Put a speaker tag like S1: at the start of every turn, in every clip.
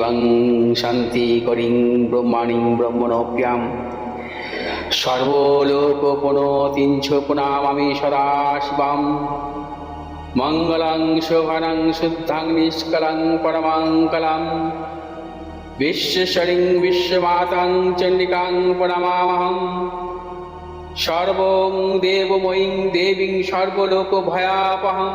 S1: শিবং শান্তিকরিং ব্রহ্মাণীং ব্রহ্মণপ্যাম সর্বলোকপণতিঞ্চ পুনামামি সদা শিবাম মঙ্গলং, শোভনং, শুদ্ধাং, নিষ্কলং পরমাঙ্কলম বিশ্বশরিং, বিশ্বমাতাং, চণ্ডিকাং, প্রণমামহম। সর্বং, দেবময়ীং, দেবীং, সর্বলোকভয়াপহম।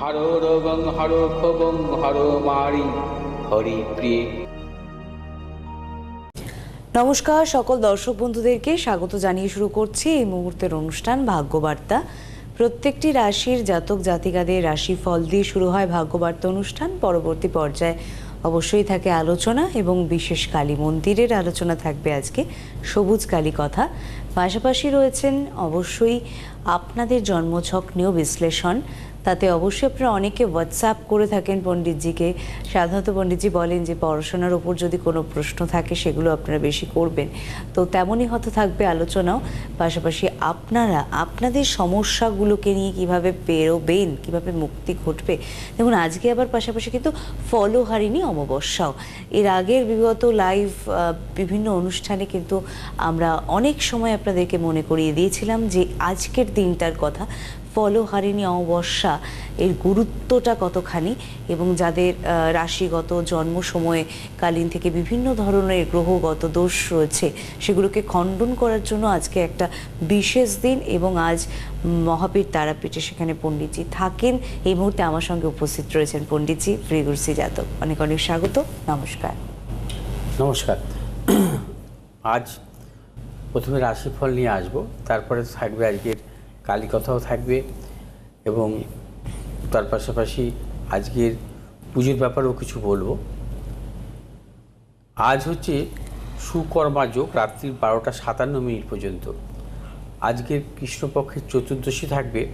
S1: হর রোগং হর ক্ষোভং হর মারি, হরি প্রিয়ে।
S2: নমস্কার সকল দর্শক বন্ধুদেরকে, স্বাগত জানিয়ে শুরু করছি এই মুহূর্তের অনুষ্ঠান ভাগ্যবার্তা। প্রত্যেকটি রাশির জাতক জাতিকাদের রাশিফল দিয়ে শুরু হয় ভাগ্যবার্তা অনুষ্ঠান। পরবর্তী পর্যায়ে অবশ্যই থাকে আলোচনা এবং বিশেষ কালী মন্দিরের আলোচনা থাকবে আজকে, সবুজ কালী কথা। পাশাপাশি রয়েছেন অবশ্যই আপনাদের জন্মছক নিয়েও বিশ্লেষণ। তাতে অবশ্যই আপনারা অনেকে হোয়াটসঅ্যাপ করে থাকেন পণ্ডিতজিকে। সাধারণত পণ্ডিতজি বলেন যে, পড়াশোনার ওপর যদি কোনো প্রশ্ন থাকে, সেগুলো আপনারা বেশি করবেন। তো তেমনই হয়তো থাকবে আলোচনাও। পাশাপাশি আপনারা, আপনাদের সমস্যাগুলোকে নিয়ে কীভাবে বেরোবেন কীভাবে মুক্তি ঘটবে, দেখুন আজকে আবার পাশাপাশি কিন্তু ফলো হারিনি, অমাবস্যাও। এর আগের বিগত লাইভ বিভিন্ন অনুষ্ঠানে কিন্তু আমরা অনেক সময় আপনাদেরকে মনে করিয়ে দিয়েছিলাম যে, আজকের দিনটার কথা। ফলহারিণী অমাবস্যা এর গুরুত্বটা কতখানি এবং যাদের রাশিগত জন্ম সময়ে কালীন থেকে বিভিন্ন ধরনের গ্রহগত দোষ রয়েছে, সেগুলোকে খণ্ডন করার জন্য আজকে একটা বিশেষ দিন এবং আজ মহাবীর তারাপীঠে সেখানে পণ্ডিতজি থাকেন। এই মুহূর্তে আমার সঙ্গে উপস্থিত রয়েছেন পণ্ডিতজি প্রিয়গুরসি যাদব অনেক অনেক স্বাগত, নমস্কার।
S1: নমস্কার। আজ প্রথমে রাশিফল নিয়ে আসব, তারপরে থাকবে আজকের কালী কথাও থাকবে এবং তার পাশাপাশি আজকের পুজোর ব্যাপারেও কিছু বলব। আজ হচ্ছে সুকর্মা যোগ রাত্রির বারোটা সাতান্ন মিনিট পর্যন্ত। আজকের কৃষ্ণপক্ষের চতুর্দশী থাকবে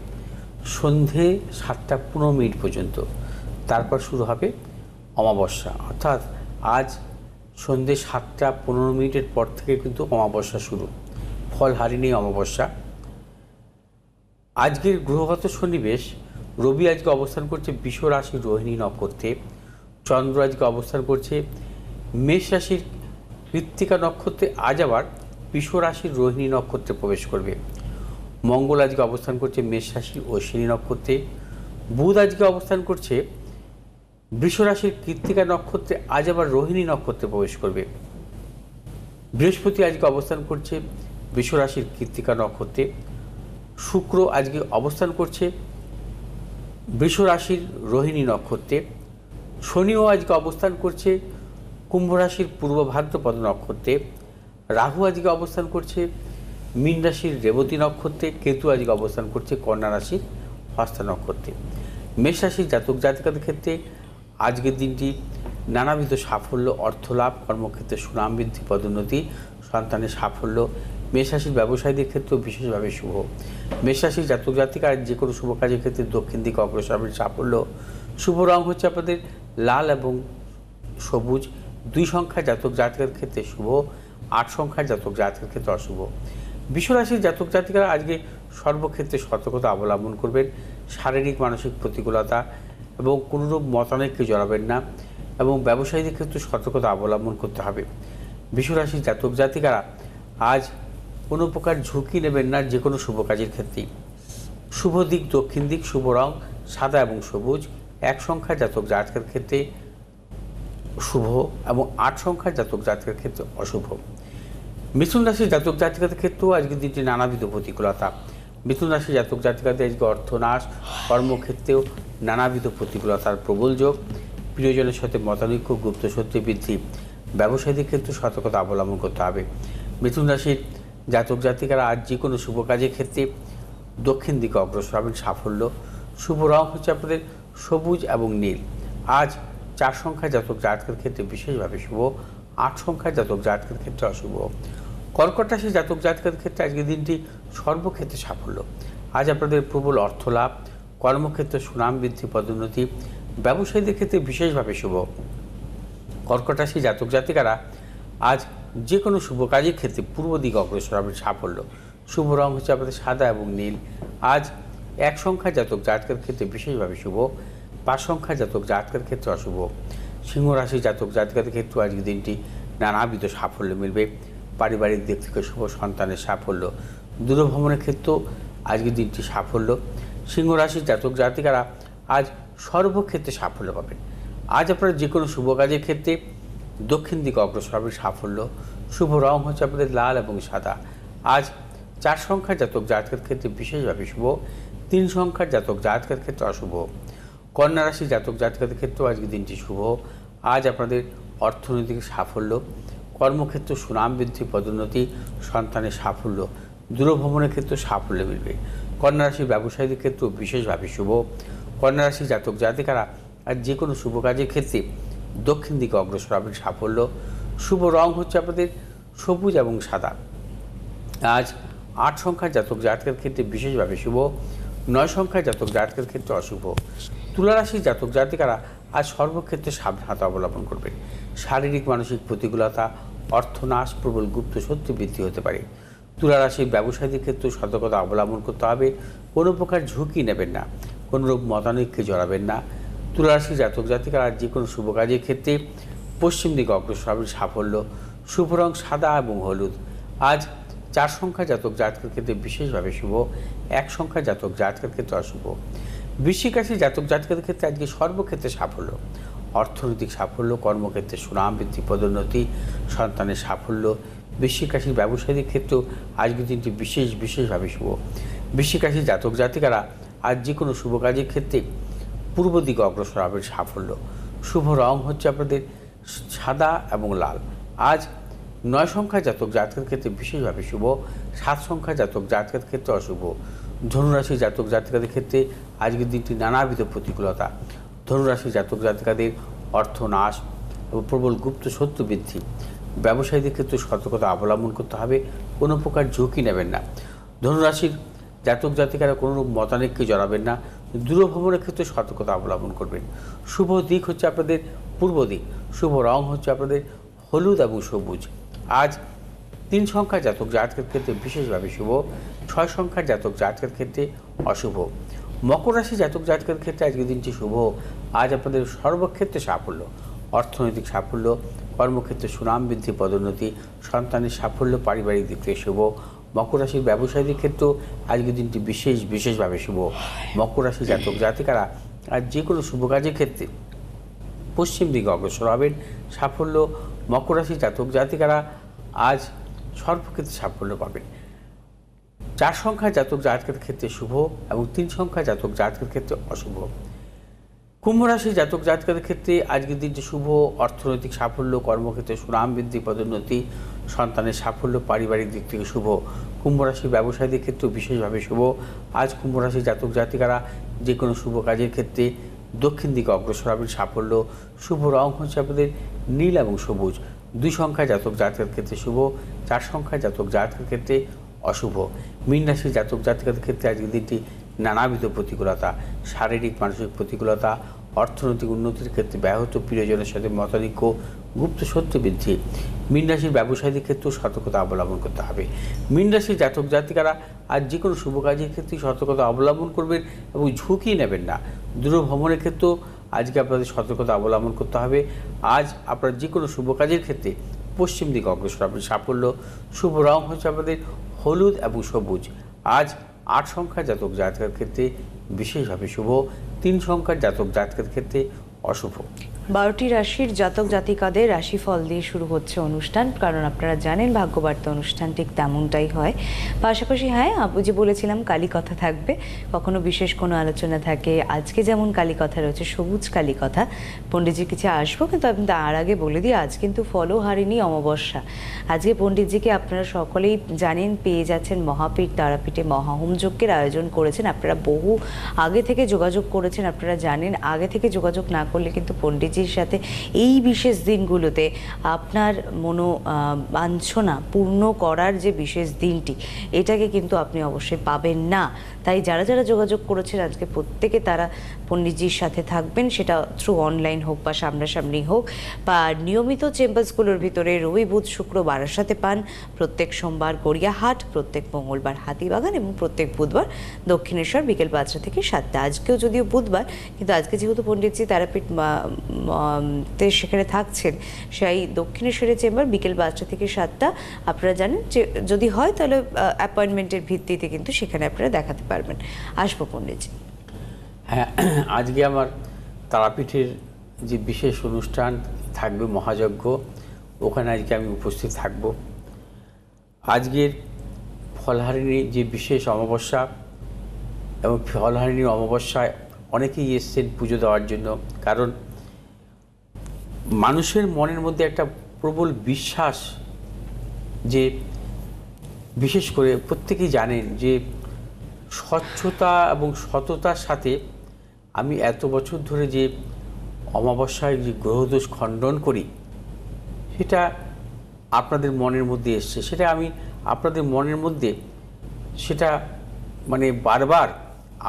S1: সন্ধে সাতটা পনেরো মিনিট পর্যন্ত। তারপর শুরু হবে অমাবস্যা। অর্থাৎ আজ সন্ধে সাতটা পনেরো মিনিটের পর থেকে কিন্তু অমাবস্যা শুরু। ফল হারিনি অমাবস্যা। আজকের গ্রহগত সন্নিবেশ, রবি আজকে অবস্থান করছে বিষ রাশি রোহিণী নক্ষত্রে, চন্দ্র আজকে অবস্থান করছে মেষ রাশির কৃত্তিকা নক্ষত্রে, আজ আবার বিষ রাশির রোহিণী নক্ষত্রে প্রবেশ করবে। মঙ্গল আজকে অবস্থান করছে মেষ রাশি অশ্বিনী নক্ষত্রে, বুধ আজকে অবস্থান করছে বৃষ রাশির কৃত্তিকা নক্ষত্রে, আজ আবার রোহিণী নক্ষত্রে প্রবেশ করবে। বৃহস্পতি আজকে অবস্থান করছে বৃষ রাশির কৃত্তিকা নক্ষত্রে শুক্র আজকে অবস্থান করছে বৃষ রাশির রোহিণী নক্ষত্রে। শনিও আজকে অবস্থান করছে কুম্ভ রাশির পূর্ব ভাদ্রপদ নক্ষত্রে। রাহু আজকে অবস্থান করছে মীন রাশির রেবতী নক্ষত্রে। কেতু আজকে অবস্থান করছে কন্যা রাশির হস্তা নক্ষত্রে। মেষ রাশির জাতক জাতিকাদের ক্ষেত্রে আজকের দিনটি নানাবিধ সাফল্য, অর্থলাভ, কর্মক্ষেত্রে সুনাম বৃদ্ধি, পদোন্নতি, সন্তানের সাফল্য মেষরাশির ব্যবসায়ীদের ক্ষেত্রেও বিশেষভাবে শুভ। মেষরাশির জাতক জাতিকার যে কোনো শুভ কাজের ক্ষেত্রে দক্ষিণ দিকে অগ্রসর হবেন সাফল্য। শুভ রং হচ্ছে আপনাদের লাল এবং সবুজ। দুই সংখ্যার জাতক জাতকের ক্ষেত্রে শুভ, আট সংখ্যার জাতক জাতকের ক্ষেত্রে অশুভ। বিশ্বরাশির জাতক জাতিকারা আজকে সর্বক্ষেত্রে সতর্কতা অবলম্বন করবেন। শারীরিক, মানসিক প্রতিকূলতা এবং কোনোরূপ মতানৈক্যে জড়াবেন না এবং ব্যবসায়ীদের ক্ষেত্রে সতর্কতা অবলম্বন করতে হবে। বিশ্বরাশির জাতক জাতিকারা আজ কোনো প্রকার ঝুঁকি নেবেন না, যে কোনো শুভ কাজের ক্ষেত্রেই। শুভ দিক, দক্ষিণ দিক, শুভ রং, সাদা এবং সবুজ, এক সংখ্যার জাতক জাতকের ক্ষেত্রে শুভ এবং আট সংখ্যার জাতক জাতকের ক্ষেত্রে অশুভ। মিথুন রাশির জাতক জাতিকাদের ক্ষেত্রেও আজকের দিনটি নানাবিধ প্রতিকূলতা। মিথুন রাশির জাতক জাতিকাদের আজকে অর্থনাশ, কর্মক্ষেত্রেও নানাবিধ প্রতিকূলতার প্রবল যোগ। প্রিয়জনের সাথে মতানৈক্য গুপ্ত সত্যি বৃদ্ধি। ব্যবসায়ীদের ক্ষেত্রে সতর্কতা অবলম্বন করতে হবে। মিথুন রাশির জাতক জাতিকারা আজ যে কোনো শুভ কাজের ক্ষেত্রে দক্ষিণ দিকে অগ্রসর হবেন, সাফল্য, শুভ রং হচ্ছে আপনাদের সবুজ এবং নীল। আজ চার সংখ্যা জাতক জাতকের ক্ষেত্রে বিশেষভাবে শুভ, আট সংখ্যা জাতক জাতকের ক্ষেত্রে অশুভ। কর্কট রাশি জাতক জাতকের ক্ষেত্রে আজকের দিনটি সর্বক্ষেত্রে সাফল্য। আজ আপনাদের প্রবল অর্থ লাভ কর্মক্ষেত্রে সুনাম বৃদ্ধি, পদোন্নতি, ব্যবসায়ীদের ক্ষেত্রে বিশেষভাবে শুভ। কর্কট রাশি জাতক জাতিকারা আজ যে কোনো শুভ কাজের ক্ষেত্রে পূর্ব দিকে অগ্রসর হবে সাফল্য। শুভ রং হচ্ছে আপনাদের সাদা এবং নীল। আজ এক সংখ্যা জাতক জাতকের ক্ষেত্রে বিশেষভাবে শুভ, পাঁচ সংখ্যা জাতক জাতকের ক্ষেত্রে অশুভ। সিংহ রাশি জাতক জাতকের ক্ষেত্রে আজকের দিনটি নানাবিধ সাফল্য মিলবে। পারিবারিক দিক থেকে শুভ সন্তানের সাফল্য। দূরভ্রমণের ক্ষেত্রেও আজকের দিনটি সাফল্য। সিংহ রাশির জাতক জাতিকারা আজ সর্বক্ষেত্রে সাফল্য পাবেন। আজ আপনারা যে কোনো শুভ কাজের ক্ষেত্রে দক্ষিণ দিকে অগ্রসর হবে সাফল্য, শুভ রং হচ্ছে আপনাদের লাল এবং সাদা। আজ চার সংখ্যার জাতক জাতকের ক্ষেত্রে বিশেষভাবে শুভ, তিন সংখ্যার জাতক জাতকের ক্ষেত্রে অশুভ। কন্যা রাশি জাতক জাতকের ক্ষেত্রেও আজকে দিনটি শুভ। আজ আপনাদের অর্থনৈতিক সাফল্য, কর্মক্ষেত্র সুনাম বৃদ্ধি, পদোন্নতি, সন্তানের সাফল্য, দূরভ্রমণের ক্ষেত্রে সাফল্য মিলবে। কন্যা রাশির ব্যবসায়ীদের ক্ষেত্রেও বিশেষভাবে শুভ। কন্যা রাশি জাতক জাতিকারা আর যে কোনো শুভ কাজের ক্ষেত্রে দক্ষিণ দিকে অগ্রসর হবেন সাফল্য। শুভ রং হচ্ছে আপনাদের সবুজ এবং সাদা। আজ আট সংখ্যার জাতক জাতকের ক্ষেত্রে বিশেষভাবে শুভ, নয় সংখ্যার জাতক জাতকের ক্ষেত্রে অশুভ। তুলারাশির জাতক জাতিকারা আজ সর্বক্ষেত্রে সাবধানতা অবলম্বন করবেন। শারীরিক, মানসিক প্রতিকূলতা, অর্থনাশ, প্রবল গুপ্ত সত্য বৃদ্ধি হতে পারে। তুলারাশির ব্যবসায়ীদের ক্ষেত্রে সতর্কতা অবলম্বন করতে হবে। কোনো প্রকার ঝুঁকি নেবেন না। কোনো রূপ মতানৈক্যে জড়াবেন না। তুলারাশির জাতক জাতিকারা যে কোনো শুভ কাজের ক্ষেত্রে পশ্চিম দিকে অগ্রসর হবেন সাফল্য, শুভ রং সাদা এবং হলুদ। আজ চার সংখ্যা জাতক, জাতকের ক্ষেত্রে বিশেষভাবে শুভ, এক সংখ্যা জাতক, জাতকের ক্ষেত্রে অশুভ। বৃশ্চিক রাশি জাতক, জাতকের ক্ষেত্রে আজকে সর্বক্ষেত্রে সাফল্য। অর্থনৈতিক সাফল্য, কর্মক্ষেত্রে সুনাম বৃদ্ধি, পদোন্নতি, সন্তানের সাফল্য। বৃশ্চিক রাশির ব্যবসায়ীদের ক্ষেত্রেও আজকের দিনটি বিশেষ, বিশেষভাবে শুভ। বৃশ্চিক রাশির জাতক, জাতিকারা আজ যে কোনো শুভ কাজের ক্ষেত্রে পূর্ব দিকে অগ্রসর হবে সাফল্য। শুভ রং হচ্ছে আপনাদের সাদা এবং লাল। আজ নয় সংখ্যা জাতক জাতকের ক্ষেত্রে বিশেষভাবে শুভ, সাত সংখ্যা জাতক জাতকের ক্ষেত্রে অশুভ। ধনুরাশি জাতক জাতিকাদের ক্ষেত্রে আজকের দিনটি নানাবিধ প্রতিকূলতা। ধনুরাশি জাতক জাতিকাদের অর্থনাশ এবং প্রবল গুপ্ত সত্য বৃদ্ধি। ব্যবসায়ীদের ক্ষেত্রে সতর্কতা অবলম্বন করতে হবে, কোনো প্রকার ঝুঁকি নেবেন না। ধনুরাশির জাতক জাতিকারা কোনো রূপ মতানৈক্যে জড়াবেন না দূরভ্রমণের ক্ষেত্রে সতর্কতা অবলম্বন করবেন। শুভ দিক হচ্ছে আপনাদের পূর্ব দিক, শুভ রং হচ্ছে আপনাদের হলুদ এবং সবুজ। আজ তিন সংখ্যা জাতক জাতকের ক্ষেত্রে বিশেষভাবে শুভ, ছয় সংখ্যার জাতক জাতকের ক্ষেত্রে অশুভ। মকর রাশি জাতক জাতকের ক্ষেত্রে আজকের দিনটি শুভ। আজ আপনাদের সর্বক্ষেত্রে সাফল্য, অর্থনৈতিক সাফল্য, কর্মক্ষেত্রে সুনাম বৃদ্ধি, পদোন্নতি, সন্তানের সাফল্য, পারিবারিক দিক থেকে শুভ। মকর রাশির ব্যবসায়ীদের ক্ষেত্রেও আজকের দিনটি বিশেষ, বিশেষভাবে শুভ। মকর রাশি জাতক, জাতিকারা আর যে কোনো শুভ কাজের ক্ষেত্রে পশ্চিম দিকে অগ্রসর হবেন। সাফল্য, মকর রাশি জাতক, জাতিকারা আজ সর্বক্ষেত্রে সাফল্য পাবেন। চার সংখ্যা জাতক, জাতকের ক্ষেত্রে শুভ এবং তিন সংখ্যা জাতক, জাতকের ক্ষেত্রে অশুভ। কুম্ভ রাশি জাতক, জাতকের ক্ষেত্রে আজকের দিনটি শুভ। অর্থনৈতিক সাফল্য, কর্মক্ষেত্রে সুনাম বৃদ্ধি, পদোন্নতি সন্তানের সাফল্য পারিবারিক দিক থেকে শুভ। কুম্ভ রাশির ব্যবসায়ীদের ক্ষেত্রেও বিশেষভাবে শুভ। আজ কুম্ভ রাশি জাতক জাতিকারা যে কোনো শুভ কাজের ক্ষেত্রে দক্ষিণ দিকে অগ্রসর হবেন সাফল্য। শুভ রং হচ্ছে আপনাদের নীল এবং সবুজ। দুই সংখ্যা জাতক জাতকের ক্ষেত্রে শুভ, চার সংখ্যা জাতক জাতকের ক্ষেত্রে অশুভ। মীন রাশির জাতক জাতিকাদের ক্ষেত্রে আজকের দিনটি নানাবিধ প্রতিকূলতা, শারীরিক, মানসিক প্রতিকূলতা, অর্থনৈতিক উন্নতির ক্ষেত্রে ব্যাহত প্রিয়জনের সাথে মতাধিক্য গুপ্ত সত্য বৃদ্ধি, মীন রাশির ব্যবসায়ীদের ক্ষেত্রেও সতর্কতা অবলম্বন করতে হবে। মীন রাশির জাতক জাতিকারা আজ যে কোনো শুভ কাজের ক্ষেত্রে সতর্কতা অবলম্বন করবেন এবং ঝুঁকি নেবেন না। দূর ভ্রমণের ক্ষেত্রেও আজকে আপনাদের সতর্কতা অবলম্বন করতে হবে। আজ আপনার যে কোনো শুভ কাজের ক্ষেত্রে পশ্চিম দিকে অগ্রসর হবে সাফল্য, শুভ রং হচ্ছে আপনাদের, হলুদ এবং সবুজ। আজ আট সংখ্যার জাতক জাতকের ক্ষেত্রে বিশেষভাবে শুভ, তিন সংখ্যার জাতক জাতকের ক্ষেত্রে অশুভ।
S2: বারোটি রাশির জাতক জাতিকাদের রাশিফল দিয়ে শুরু হচ্ছে অনুষ্ঠান। কারণ আপনারা জানেন, ভাগ্যবার্তা অনুষ্ঠান ঠিক তেমনটাই হয়। পাশাপাশি হ্যাঁ আপু যে বলেছিলাম কালী কথা থাকবে। কখনো বিশেষ কোনো আলোচনা থাকে। আজকে যেমন কালী কথা রয়েছে, সবুজ কালী কথা পণ্ডিতজির কাছে আসব, কিন্তু আমি তার আগে বলে দিই, আজ কিন্তু ফলো হারিনি, অমাবস্যা। আজকে পণ্ডিতজিকে আপনারা সকলেই জানেন, পেয়ে যাচ্ছেন মহাপীঠ, তারাপীঠে মহাহোম যজ্ঞের আয়োজন করেছেন। আপনারা বহু আগে থেকে যোগাযোগ করেছেন, আপনারা জানেন। আগে থেকে যোগাযোগ না করলে কিন্তু পণ্ডিতজির সাথে এই বিশেষ দিনগুলোতে আপনার মনো বাঞ্ছনা পূর্ণ করার যে বিশেষ দিনটি, এটাকে কিন্তু আপনি অবশ্যই পাবেন না। তাই যারা যারা যোগাযোগ করেছেন, আজকে প্রত্যেকে তারা পণ্ডিতজির সাথে থাকবেন। সেটা থ্রু অনলাইন হোক বা সামনাসামনি হোক। বা নিয়মিত চেম্বার্সগুলোর ভিতরে রবি বুধ, শুক্র বারাসাতে পান। প্রত্যেক সোমবার গড়িয়াহাট, প্রত্যেক মঙ্গলবার হাতিবাগান এবং প্রত্যেক বুধবার দক্ষিণেশ্বর বিকেল পাঁচটা থেকে সাতটা। আজকেও যদিও বুধবার, কিন্তু আজকে যেহেতু পণ্ডিতজি তারাপীঠ তে সেখানে থাকছেন, সেই দক্ষিণেশ্বরের চেম্বার বিকেল পাঁচটা থেকে সাতটা। আপনারা জানেন যে যদি হয় তাহলে অ্যাপয়েন্টমেন্টের ভিত্তিতে কিন্তু সেখানে আপনারা দেখাতে পারবেন। আসব পণ্ডিতজি।
S1: হ্যাঁ আজকে আমার তারাপীঠের যে বিশেষ অনুষ্ঠান থাকবে মহাযজ্ঞ, ওখানে আজকে আমি উপস্থিত থাকব। আজকের ফলহারিণী যে বিশেষ অমাবস্যা এবং ফলহারিণীর অমাবস্যায় অনেকেই এসছেন পুজো দেওয়ার জন্য, কারণ মানুষের মনের মধ্যে একটা প্রবল বিশ্বাস যে, বিশেষ করে প্রত্যেকেই জানেন যে স্বচ্ছতা এবং সততার সাথে আমি এত বছর ধরে যে অমাবস্যায় যে গ্রহদোষ খণ্ডন করি, সেটা আপনাদের মনের মধ্যে এসছে। সেটা আমি আপনাদের মনের মধ্যে, সেটা মানে বারবার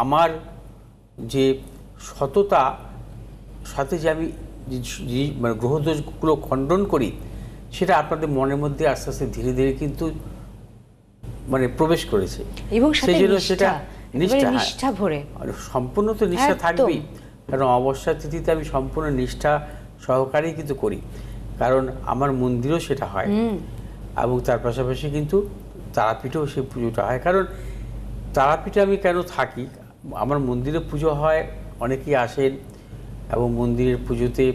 S1: আমার যে সততা, সাথে যে আমি মানে গ্রহদোষগুলো খণ্ডন করি, সেটা আপনাদের মনের মধ্যে আস্তে আস্তে ধীরে ধীরে কিন্তু মানে প্রবেশ করেছে।
S2: এবং
S1: সেই জন্য সেটা নিষ্ঠা হ্যাঁ।
S2: ভরে।
S1: সম্পূর্ণ তো নিষ্ঠা। থাকবেই কারণ অবস্থা তিথিতে আমি সম্পূর্ণ নিষ্ঠা সহকারেই কিন্তু করি। কারণ আমার মন্দিরও সেটা হয়। এবং তার পাশাপাশি কিন্তু তারাপীঠেও সেই পুজোটা হয়। কারণ তারাপীঠে আমি কেন থাকি? আমার মন্দিরে পুজো হয় অনেকেই আসেন এবং মন্দিরের পুজোতে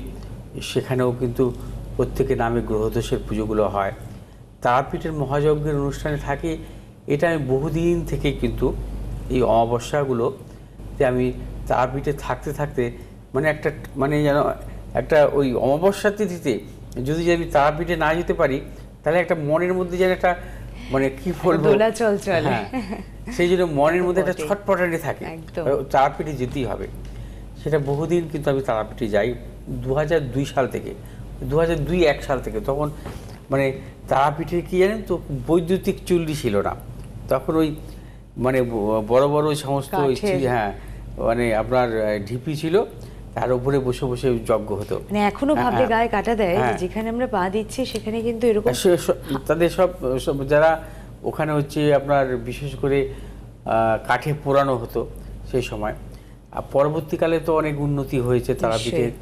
S1: সেখানেও কিন্তু প্রত্যেকের নামে গ্রহদোষের পুজোগুলো হয়। তারাপীঠের মহাযজ্ঞের অনুষ্ঠানে থাকি এটা আমি বহুদিন থেকে কিন্তু এই অমাবস্যাগুলো যে আমি তারাপীঠে থাকতে থাকতে মানে একটা মানে যেন একটা ওই অমাবস্যা তিথিতে যদি আমি তারাপীঠে না যেতে পারি তাহলে একটা মনের মধ্যে যেন একটা মানে কি বলব
S2: দোলাচল চলে।
S1: হ্যাঁ, সেই জন্য মনের মধ্যে একটা। ছটপটানি থাকে। তারাপীঠে যেতেই হবে সেটা বহুদিন কিন্তু আমি তারাপীঠে যাই দু দুই সাল থেকে দু দুই এক সাল থেকে তখন মানে তারাপীঠে কি জানেন তো বৈদ্যুতিক চুল্লি ছিল না তখন ওই মানে বড় বড় ওই সমস্ত হ্যাঁ মানে আপনার ঢিপি ছিল তার উপরে বসে বসে যজ্ঞ হতো
S2: মানে এখনও
S1: হ্যাঁ,
S2: ভাবলে
S1: হ্যাঁ।
S2: গায়ে কাটা দেয়
S1: হ্যাঁ।
S2: যেখানে আমরা পা দিচ্ছি সেখানে কিন্তু এরকম
S1: তাদের সব সব যারা ওখানে হচ্ছে আপনার বিশেষ করে কাঠে পোড়ানো হতো সেই সময় আর পরবর্তীকালে তো অনেক উন্নতি হয়েছে তারাপীঠের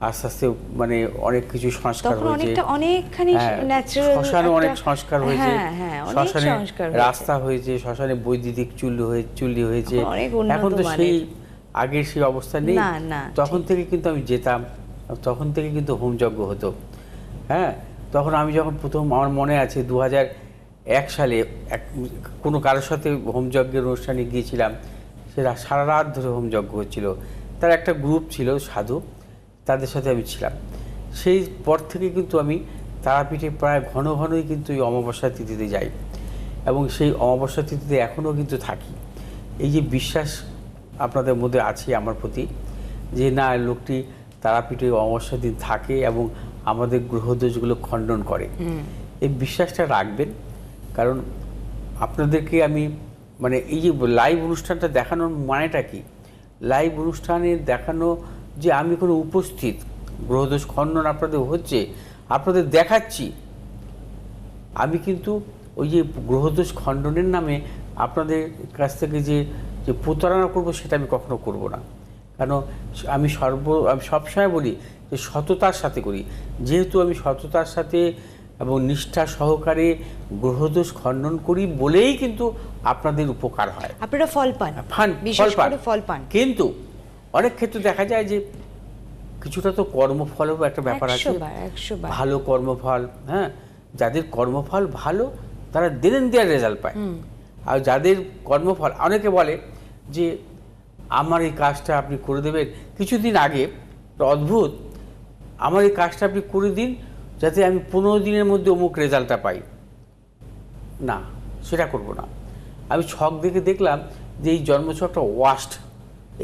S1: আস্তে আস্তে মানে অনেক কিছু সংস্কার হয়েছে।
S2: অনেকটা অনেকখানি
S1: হ্যাঁ,
S2: ন্যাচারাল
S1: শ্মশানে অনেক সংস্কার হয়েছে।
S2: হ্যাঁ হ্যাঁ
S1: শ্মশানে রাস্তা হয়েছে শ্মশানে বৈদ্যুতিক চুল্লি হয়ে চুল্লি হয়েছে।
S2: এখন
S1: তো সেই আগের সেই অবস্থা নেই। তখন থেকে কিন্তু আমি যেতাম তখন থেকে কিন্তু হোমযজ্ঞ হতো। হ্যাঁ তখন আমি যখন প্রথম আমার মনে আছে দু হাজার এক সালে এক কোনো কারোর সাথে হোমযজ্ঞের অনুষ্ঠানে গিয়েছিলাম সেটা সারা রাত ধরে হোমযজ্ঞ হচ্ছিল। তার একটা গ্রুপ ছিল সাধু। তাদের সাথে আমি ছিলাম। সেই পর থেকে কিন্তু আমি তারাপীঠে প্রায় ঘন ঘনই কিন্তু এই অমাবস্যা তিথিতে যাই এবং সেই অমাবস্যা তিথিতে এখনও কিন্তু থাকি। এই যে বিশ্বাস আপনাদের মধ্যে আছে আমার প্রতি যে না লোকটি তারাপীঠে অমাবস্যা দিন থাকে এবং আমাদের গ্রহদোষগুলো খণ্ডন করে। এই বিশ্বাসটা রাখবেন কারণ আপনাদেরকে আমি মানে এই যে লাইভ অনুষ্ঠানটা দেখানোর মানেটা কি? লাইভ অনুষ্ঠানে দেখানো যে আমি কোনো উপস্থিত। গ্রহদোষ খণ্ডন আপনাদের হচ্ছে আপনাদের দেখাচ্ছি। আমি কিন্তু ওই যে গ্রহদোষ খণ্ডনের নামে আপনাদের কাছ থেকে যে যে প্রতারণা করব সেটা আমি কখনো করব না। কেন আমি সর্ব আমি সবসময় বলি যে সততার সাথে করি। যেহেতু আমি সততার সাথে এবং নিষ্ঠা সহকারে গ্রহদোষ খণ্ডন করি বলেই কিন্তু আপনাদের উপকার হয়।
S2: আপনারা ফল পান। করে ফল পান।
S1: কিন্তু অনেক ক্ষেত্রে দেখা যায় যে কিছুটা তো কর্মফলেরও একটা ব্যাপার আছে। ভালো কর্মফল হ্যাঁ? যাদের কর্মফল ভালো তারা দিনের দেওয়ার রেজাল্ট পায় আর যাদের কর্মফল অনেকে বলে যে আমার এই কাজটা আপনি করে দেবেন। কিছুদিন আগে অদ্ভুত আমার এই কাজটা আপনি করে দিন যাতে আমি পনেরো দিনের মধ্যে অমুক রেজাল্টটা পাই। না সেটা করব না। আমি ছক দেখে দেখলাম যে এই জন্মছকটা ওয়াস্ট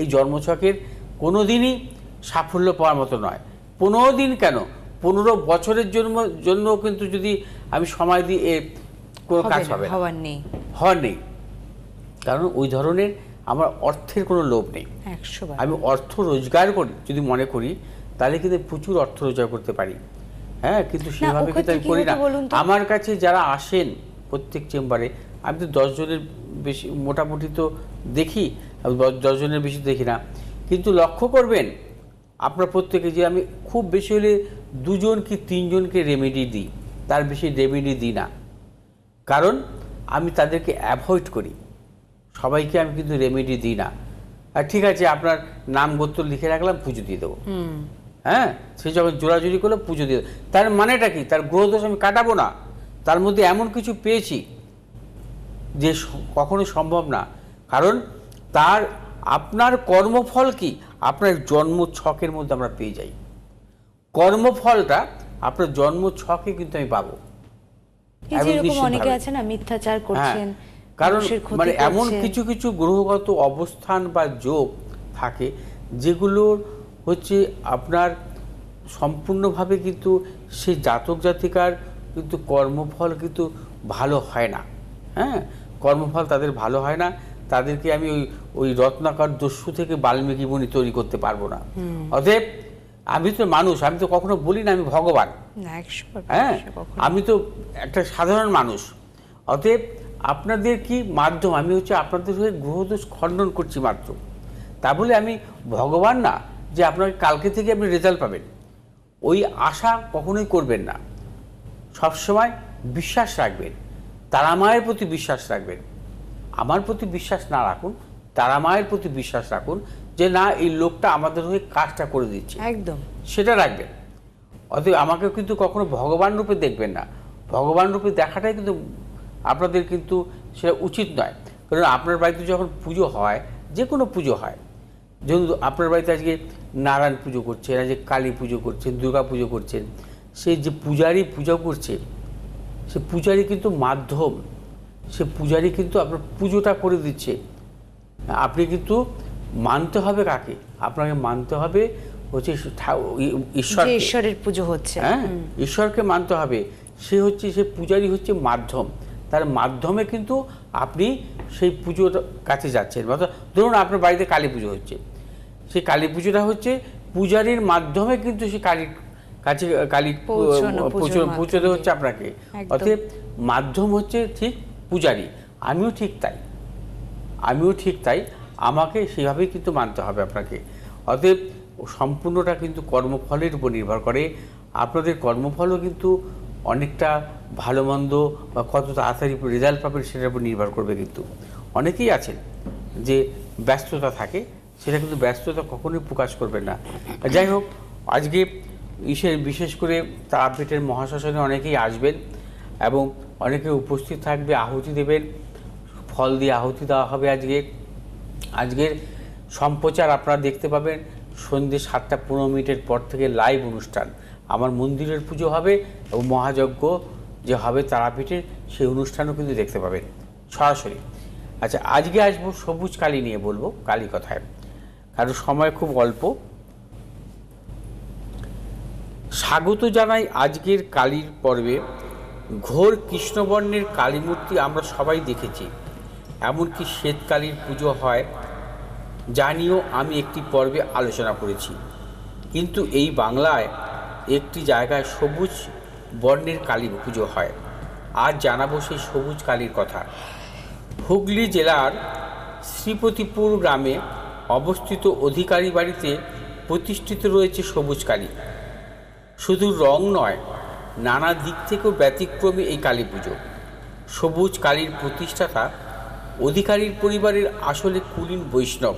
S1: এই জন্মছকের কোনো দিনই সাফল্য পাওয়ার মতো নয়। পনেরো দিন কেন? পনেরো বছরের জন্য জন্য কিন্তু যদি আমি সময় দিই এ কোনো কাজ হবে
S2: হওয়ার নেই।
S1: হওয়ার নেই। কারণ ওই ধরনের আমার অর্থের কোনো লোভ নেই। আমি অর্থ রোজগার করি যদি মনে করি তাহলে কিন্তু প্রচুর অর্থ রোজগার করতে পারি। হ্যাঁ কিন্তু সেভাবে কিন্তু আমি করি না। আমার কাছে যারা আসেন প্রত্যেক চেম্বারে আমি তো দশ জনের বেশি মোটামুটি তো দেখি। আমি দশ- দশ বেশি দেখি না। কিন্তু লক্ষ্য করবেন আপনার প্রত্যেকে যে আমি খুব বেশি হলে দুজন কি তিনজনকে রেমেডি দিই তার বেশি রেমেডি দিই না। কারণ আমি তাদেরকে অ্যাভয়েড করি। সবাইকে আমি কিন্তু রেমেডি দিই না। আর ঠিক আছে আপনার নাম গোত্র লিখে রাখলাম পুজো দিয়ে দেবো। হ্যাঁ? সে যখন জোড়াজুড়ি করল পুজো দিয়ে তার মানেটা কি? তার গ্রহদোষ আমি কাটাবো না। তার মধ্যে এমন কিছু পেয়েছি যে কখনো সম্ভব না। কারণ তার আপনার কর্মফল কি? আপনার জন্ম ছকের মধ্যে আমরা পেয়ে যাই। কর্মফলটা আপনার জন্ম ছকে কিন্তু আমি পাবো।
S2: অনেকে আছে না মিথ্যাচার করছেন
S1: হ্যাঁ, কারণ মানে এমন কিছু কিছু গ্রহগত অবস্থান বা যোগ থাকে যেগুলোর হচ্ছে আপনার সম্পূর্ণভাবে কিন্তু সে জাতক জাতিকার কিন্তু কর্মফল কিন্তু ভালো হয় না। হ্যাঁ কর্মফল তাদের ভালো হয় না। তাদেরকে আমি ওই ওই রত্নাকর দস্যু থেকে বাল্মীকি মুনি তৈরি করতে পারব না। অতএব আমি তো মানুষ আমি তো কখনো বলি না আমি ভগবান। হ্যাঁ? আমি তো একটা সাধারণ মানুষ। অতএব আপনাদের কি মাধ্যম? আমি হচ্ছে আপনাদের হয়ে গ্রহদোষ খণ্ডন করছি মাত্র। তা বলে আমি ভগবান না যে আপনাকে কালকে থেকে আপনি রেজাল্ট পাবেন। ওই আশা কখনোই করবেন না। সবসময় বিশ্বাস রাখবেন। তারা মায়ের প্রতি বিশ্বাস রাখবেন। আমার প্রতি বিশ্বাস না রাখুন তারা মায়ের প্রতি বিশ্বাস রাখুন যে না এই লোকটা আমাদের হয়ে কাজটা করে দিচ্ছে।
S2: একদম।
S1: সেটা রাখবেন। অতএব আমাকে কিন্তু কখনো ভগবান রূপে দেখবেন না। ভগবান রূপে দেখাটাই কিন্তু আপনাদের কিন্তু সেটা উচিত নয়। কারণ আপনার বাড়িতে যখন পুজো হয় যে কোনো পুজো হয় যেমন আপনার বাড়িতে আজকে নারায়ণ পুজো করছেন আজকে কালী পুজো করছেন দুর্গা পুজো করছেন সে যে পূজারি পুজো করছে সে পূজারি কিন্তু মাধ্যম। সে পূজারি কিন্তু আপনার পুজোটা করে দিচ্ছে। আপনি কিন্তু মানতে হবে কাকে? আপনাকে মানতে হবে হচ্ছে ই-
S2: ঈশ্বরের পুজো হচ্ছে।
S1: হ্যাঁ? ঈশ্বরকে মানতে হবে। সে হচ্ছে সে পূজারি হচ্ছে মাধ্যম। তার মাধ্যমে কিন্তু আপনি সেই পুজোর কাছে যাচ্ছেন। অর্থাৎ ধরুন আপনার বাড়িতে কালী পুজো হচ্ছে। সেই কালী পুজোটা হচ্ছে পূজারীর মাধ্যমে কিন্তু সেই কালী কাছে কালী পৌঁছতে হচ্ছে আপনাকে। অতএব মাধ্যম হচ্ছে ঠিক পূজারী। আমিও ঠিক তাই। আমিও ঠিক তাই। আমাকে সেভাবেই কিন্তু মানতে হবে আপনাকে। অতএব সম্পূর্ণটা কিন্তু কর্মফলের উপর নির্ভর করে। আপনাদের কর্মফলও কিন্তু অনেকটা ভালো মন্দ বা কত তাড়াতাড়ি রেজাল্ট পাবেন সেটার উপর নির্ভর করবে কিন্তু। অনেকেই আছেন যে ব্যস্ততা থাকে, সেটা কিন্তু ব্যস্ততা কখনোই প্রকাশ করবেন না। যাই হোক, আজকে ইসের বিশেষ করে তারাপীঠের মহাশাসনে অনেকেই আসবেন এবং অনেকে উপস্থিত থাকবে, আহুতি দেবেন। ফল দিয়ে আহুতি দেওয়া হবে আজকে। আজকের সম্প্রচার আপনারা দেখতে পাবেন সন্ধ্যে সাতটা পনেরো মিনিটের পর থেকে লাইভ অনুষ্ঠান। আমার মন্দিরের পুজো হবে এবং মহাযজ্ঞ যে হবে তারাপীঠের সেই অনুষ্ঠানও কিন্তু দেখতে পাবেন সরাসরি। আচ্ছা আজকে আসব সবুজ কালী নিয়ে বলব, কালী কথায়। কারণ সময় খুব অল্প। স্বাগত জানাই আজকের কালীর পর্বে। ঘোর কৃষ্ণবর্ণের কালী মূর্তি আমরা সবাই দেখেছি। এমনকি শ্বেতকালীর পুজো হয়, যা নিয়েও আমি একটি পর্বে আলোচনা করেছি। কিন্তু এই বাংলায় একটি জায়গায় সবুজ বর্ণের কালী পুজো হয়। আজ জানাব সেই সবুজ কালীর কথা। হুগলি জেলার শ্রীপতিপুর গ্রামে অবস্থিত অধিকারী বাড়িতে প্রতিষ্ঠিত রয়েছে সবুজ কালী। শুধু রং নয় নানা দিক থেকেও ব্যতিক্রমী এই কালী পুজো। সবুজ কালীর প্রতিষ্ঠাতা, অধিকারীর পরিবারের আসলে কুলীন বৈষ্ণব।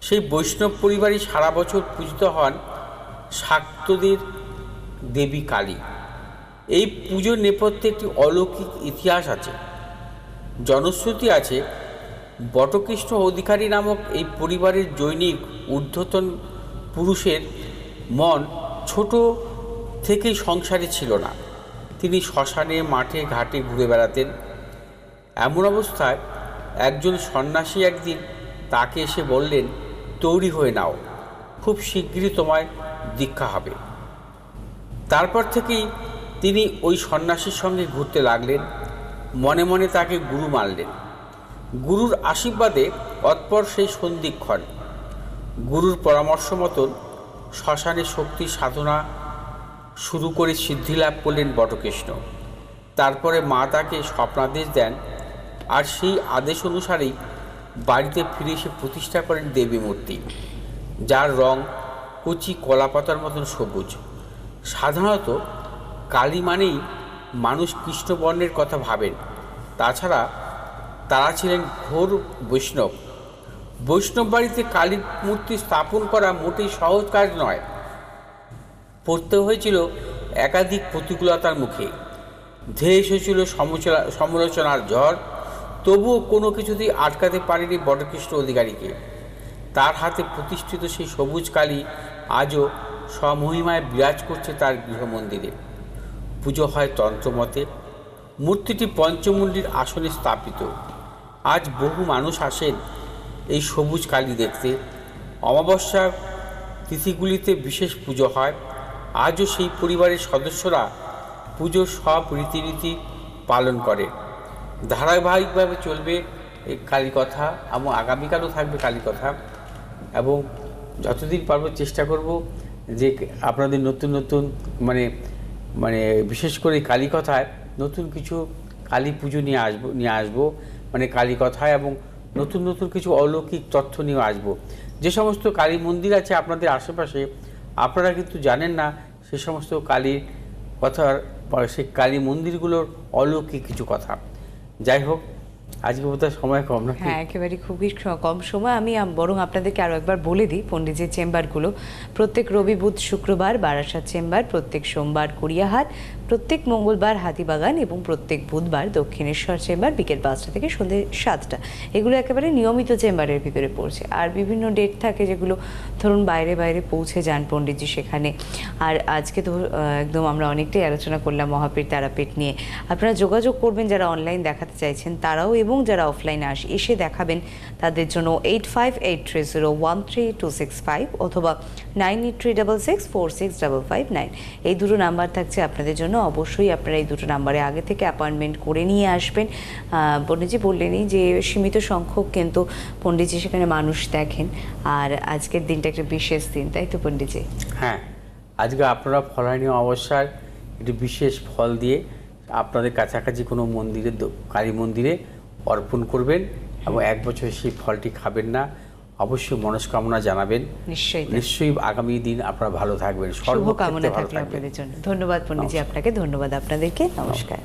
S1: সেই বৈষ্ণব পরিবারই সারা বছর পূজিত হন শাক্তদের দেবী কালী। এই পুজোর নেপথ্যে একটি অলৌকিক ইতিহাস আছে। জনশ্রুতি আছে, বটকৃষ্ণ অধিকারী নামক এই পরিবারের জৈনিক ঊর্ধ্বতন পুরুষের মন ছোট থেকেই সংসারে ছিল না। তিনি শ্মশানে, মাঠে, ঘাটে ঘুরে বেড়াতেন। এমন অবস্থায় একজন সন্ন্যাসী একদিন তাকে এসে বললেন, তৈরি হয়ে নাও, খুব শীঘ্রই তোমায় দীক্ষা হবে। তারপর থেকেই তিনি ওই সন্ন্যাসীর সঙ্গে ঘুরতে লাগলেন। মনে মনে তাকে গুরু মানলেন। গুরুর আশীর্বাদে অতপর সেই সন্ধিক্ষণ। গুরুর পরামর্শ মতন শ্মশানে শক্তি সাধনা শুরু করে সিদ্ধি লাভ করলেন বটকৃষ্ণ। তারপরে মা তাকে স্বপ্নাদেশ দেন আর সেই আদেশ অনুসারেই বাড়িতে ফিরে এসে প্রতিষ্ঠা করেন দেবী মূর্তি, যার রং কচি কলাপাতার মতন সবুজ। সাধারণত কালী মানেই মানুষ কৃষ্ণবর্ণের কথা ভাবেন। তাছাড়া তারা ছিলেন ঘোর বৈষ্ণব। বৈষ্ণব বাড়িতে কালী মূর্তি স্থাপন করা মোটেই সহজ কাজ নয়। পড়তে হয়েছিল একাধিক প্রতিকূলতার মুখে। ধেয়ে এসেছিল সমালোচনার ঝড়। তবুও কোনো কিছুতেই আটকাতে পারেনি বটকৃষ্ণ অধিকারীকে। তার হাতে প্রতিষ্ঠিত সেই সবুজ কালী আজও স্বমহিমায় বিরাজ করছে তার গৃহমন্দিরে। পুজো হয় তন্ত্রমতে। মূর্তিটি পঞ্চমুণ্ডির আসনে স্থাপিত। আজ বহু মানুষ আসেন এই সবুজ কালী দেখতে। অমাবস্যার তিথিগুলিতে বিশেষ পুজো হয়। আজও সেই পরিবারের সদস্যরা পুজোর সব রীতিনীতি পালন করে। ধারাবাহিকভাবে চলবে এই কালী কথা এবং আগামীকালও থাকবে কালী কথা এবং যতদিন পারব চেষ্টা করব যে আপনাদের নতুন নতুন মানে মানে বিশেষ করে কালী কথায় নতুন কিছু কালী পুজো নিয়ে আসব নিয়ে আসব। মানে কালী কথায় এবং নতুন নতুন কিছু অলৌকিক তথ্য নিয়ে আসব। যে সমস্ত কালী মন্দির আছে আপনাদের আশেপাশে, আপনারা কিন্তু জানেন না সে সমস্ত কালীর কথার সেই কালী মন্দিরগুলোর অলৌকিক কিছু কথা। যাই হোক, আজকে বোধহয় সময় কম না
S2: হ্যাঁ একেবারে খুবই কম সময়। আমি বরং আপনাদেরকে আরও একবার বলে দিই পণ্ডিতজির চেম্বারগুলো। প্রত্যেক রবি, বুধ, শুক্রবার, বারাসাত চেম্বার, প্রত্যেক সোমবার, কুড়িয়াহাট প্রত্যেক মঙ্গলবার হাতিবাগান এবং প্রত্যেক বুধবার দক্ষিণেশ্বর চেম্বার বিকেল পাঁচটা থেকে সন্ধ্যে সাতটা। এগুলো একেবারে নিয়মিত চেম্বারের ভিতরে পড়ছে। আর বিভিন্ন ডেট থাকে যেগুলো ধরুন বাইরে বাইরে পৌঁছে যান পণ্ডিতজি সেখানে। আর আজকে তো একদম আমরা অনেকটাই আলোচনা করলাম মহাপীর তারাপীঠ নিয়ে। আপনারা যোগাযোগ করবেন যারা অনলাইন দেখাতে চাইছেন, তারাও এবং যারা অফলাইনে আস, এসে দেখাবেন, তাদের জন্য eight five eight three zero one three two six five অথবা nine eight three double six four six double five nine এই দুটো নাম্বার থাকছে আপনাদের জন্য। অবশ্যই আপনারা এই দুটো নাম্বারে আগে থেকে অ্যাপয়েন্টমেন্ট করে নিয়ে আসবেন। পণ্ডিতজি বললেনই যে সীমিত সংখ্যক কিন্তু পণ্ডিতজি সেখানে মানুষ দেখেন। আর আজকের দিনটা একটা বিশেষ দিন, তাই তো পণ্ডিতজি?
S1: হ্যাঁ আজকে আপনারা ফলানীয় অবস্যার একটি বিশেষ ফল দিয়ে আপনাদের কাছাকাছি কোনো মন্দিরে কালী মন্দিরে অর্পণ করবেন এবং এক বছর সেই ফলটি খাবেন না। অবশ্যই মনস্কামনা জানাবেন।
S2: নিশ্চয়ই
S1: নিশ্চয়ই আগামী দিন আপনারা ভালো থাকবেন।
S2: শুভকামনা থাকবে আপনাদের জন্য। ধন্যবাদ পণ্ডিতজি আপনাকে ধন্যবাদ আপনাদেরকে। নমস্কার।